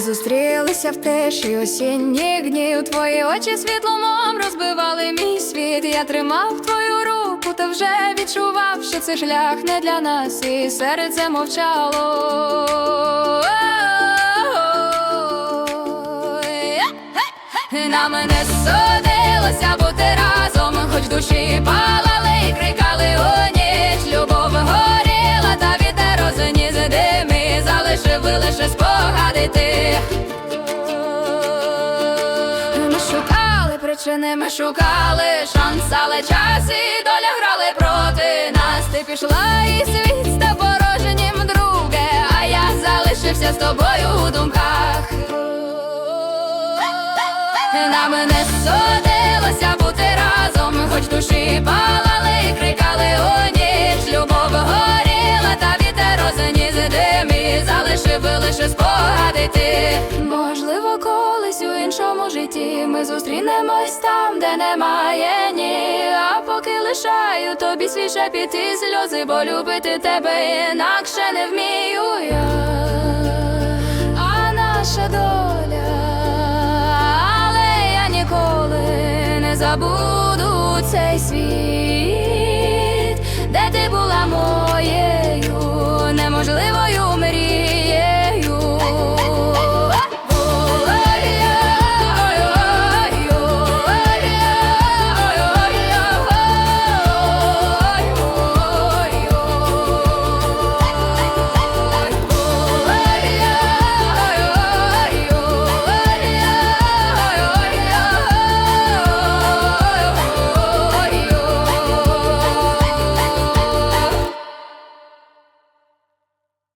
Зустрілися в тиші осінніх днів. Твої очі світломом розбивали мій світ. Я тримав твою руку, та вже відчував, що це шлях не для нас, і серце мовчало. Нам не судилося бути разом, хоч душі палали дими, залишив лише спогади ти. Ми шукали причини, ми шукали шанс, але час і доля грали проти нас. Ти пішла і світ став порожнім, друге, а я залишився з тобою у думках. Нам не судилося лише спогади ти. Можливо, колись у іншому житті ми зустрінемось там, де немає ні. А поки лишаю тобі свій шепіт і сльози, бо любити тебе інакше не вмію я. А наша доля, але я ніколи не забуду цей світ, де ти була моє